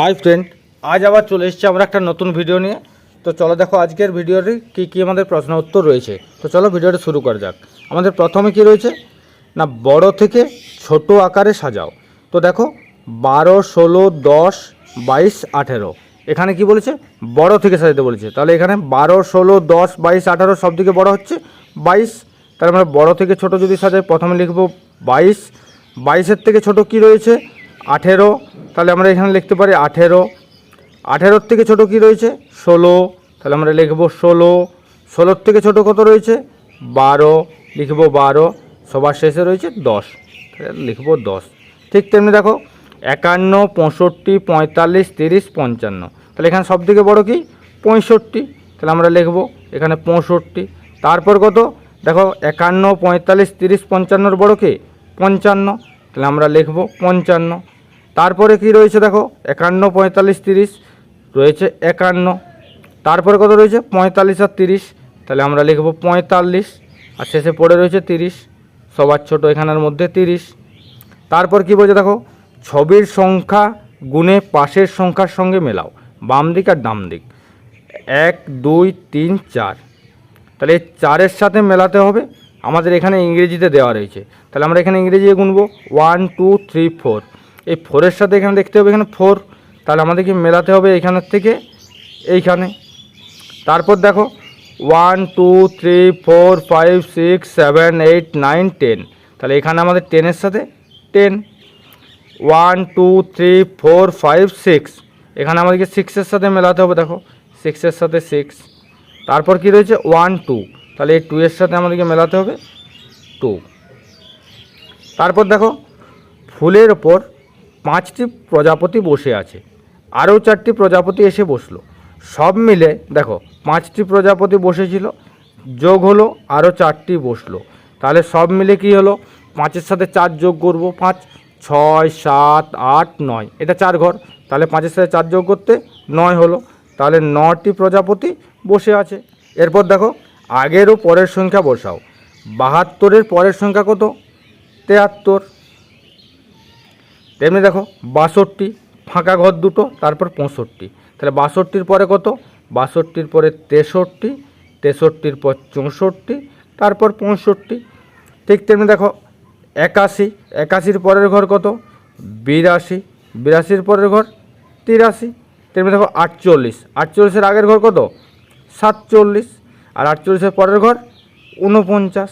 Hi friend আজ আবার চলে এসেছি আমরা একটা নতুন ভিডিও নিয়ে। তো চলো দেখো আজকের ভিডিওটি কী কী আমাদের প্রশ্ন উত্তর রয়েছে। তো চলো ভিডিওটা শুরু করা যাক। আমাদের প্রথমে কি রয়েছে? না, বড় থেকে ছোট আকারে সাজাও। তো দেখো, বারো, ষোলো, দশ, বাইশ, আঠেরো। এখানে কি বলেছে? বড় থেকে সাজাতে বলেছে। তাহলে এখানে বারো, ষোলো, দশ, বাইশ, আঠারো সব থেকে বড় হচ্ছে। বাইশ তাহলে আমরা বড় থেকে ছোট যদি সাজাই, প্রথমে লিখব বাইশ। বাইশের থেকে ছোট কি রয়েছে? আঠেরো, তাহলে আমরা এখানে লিখতে পারি আঠেরো। আঠেরোর থেকে ছোট কি রয়েছে? ষোলো, তাহলে আমরা লিখব ষোলো। ষোলোর থেকে ছোট কত রয়েছে? বারো। লিখব বারো। সবার শেষে রয়েছে দশ। তাহলে লিখব দশ। ঠিক তেমনি দেখো, একান্ন, পঁয়ষট্টি, পঁয়তাল্লিশ, তিরিশ, পঞ্চান্ন। তাহলে এখানে সব থেকে বড়ো কি? পঁয়ষট্টি। তাহলে আমরা লিখব এখানে পঁয়ষট্টি। তারপর কত? দেখো, একান্ন, পঁয়তাল্লিশ, তিরিশ, পঞ্চান্নর বড় কি? পঞ্চান্ন। তাহলে আমরা লিখব পঞ্চান্ন। তারপরে কি রয়েছে দেখো? একান্ন, পঁয়তাল্লিশ, তিরিশ। রয়েছে একান্ন। তারপরে কত রয়েছে? পঁয়তাল্লিশ আর তিরিশ। তাহলে আমরা লিখব পঁয়তাল্লিশ। আর শেষে পড়ে রয়েছে তিরিশ। সবার ছোট এখানের মধ্যে তিরিশ। তারপর কি বলছে দেখো? ছবির সংখ্যা গুণে পাশের সংখ্যার সঙ্গে মেলাও। বাম দিক আর ডাম দিক। এক, দুই, তিন, চার। তাহলে চারের সাথে মেলাতে হবে। আমাদের এখানে ইংরেজিতে দেওয়া রয়েছে। তাহলে আমরা এখানে ইংরেজি গুনবো। ওয়ান টু থ্রি ফোর এই ফোরের সাথে এখানে দেখতে হবে এখানে ফোর তাহলে আমাদেরকে মেলাতে হবে এখানের থেকে এইখানে। তারপর দেখো one two three four five six seven eight nine ten তাহলে এখানে আমাদের টেনের সাথে ten one two three four five six এখানে আমাদেরকে সিক্সের সাথে মেলাতে হবে, দেখো। সিক্সের সাথে সিক্স তারপর কি রয়েছে? ওয়ান টু তাহলে এই টু এর সাথে আমাদেরকে মেলাতে হবে টু তারপর দেখো, ফুলের ওপর পাঁচটি প্রজাপতি বসে আছে। আরও চারটি প্রজাপতি এসে বসল। সব মিলে দেখো, পাঁচটি প্রজাপতি বসেছিল, যোগ হলো, আরও চারটি বসল। তাহলে সব মিলে কি হলো? পাঁচের সাথে চার যোগ করব, পাঁচ, ছয়, সাত, আট, নয়। এটা চার ঘর। তাহলে পাঁচের সাথে চার যোগ করতে নয় হলো। তাহলে নটি প্রজাপতি বসে আছে। এরপর দেখো আগেরও পরের সংখ্যা বসাও। বাহাত্তরের পরের সংখ্যা কত? তেহাত্তর। তেমনি দেখো, বাষট্টি, ফাঁকা ঘর দুটো, তারপর পঁয়ষট্টি। তাহলে বাষট্টির পরে কত? বাষট্টির পরে তেষট্টি, তেষট্টির পর চৌষট্টি, তারপর পঁয়ষট্টি। ঠিক তেমনি দেখো, একাশি, একাশির পরের ঘর কত? বিরাশি, বিরাশির পরের ঘর তিরাশি। তেমনি দেখো, আটচল্লিশ, আটচল্লিশের আগের ঘর কত? সাতচল্লিশ। আর আটচল্লিশের পরের ঘর, ঊনপঞ্চাশ।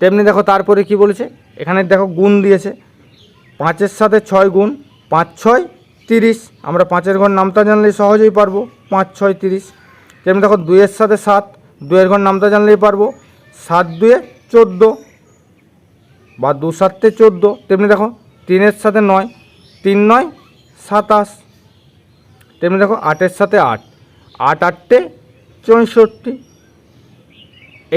তেমনি দেখো তারপরে কি বলেছে? এখানে দেখো গুণ দিয়েছে। পাঁচের সাথে ছয় গুণ, পাঁচ ছয় তিরিশ। আমরা পাঁচের ঘর নামতা জানলেই সহজেই পারব, পাঁচ ছয় তিরিশ। তেমনি দেখো দুইয়ের সাথে সাত দুয়ের ঘর নামতা জানলেই পারব, সাত দুয়ে চোদ্দ। বা দু সাতে চোদ্দ, তেমনি দেখো তিনের সাথে নয়, তিন নয় সাতাশ। তেমনি দেখো আটের সাথে আট আট আটটে চৌষট্টি।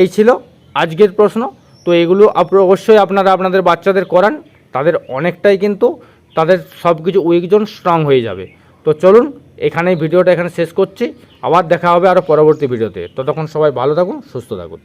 এই ছিল আজকের প্রশ্ন। তো এগুলো অবশ্যই আপনারা আপনাদের বাচ্চাদের করান। তাদের অনেকটাই কিন্তু তাদের সব কিছু উইকজন স্ট্রং হয়ে যাবে। তো চলুন, এখানেই ভিডিওটা এখানে শেষ করছি। আবার দেখা হবে আরও পরবর্তী ভিডিওতে। ততক্ষণ সবাই ভালো থাকুন, সুস্থ থাকুন।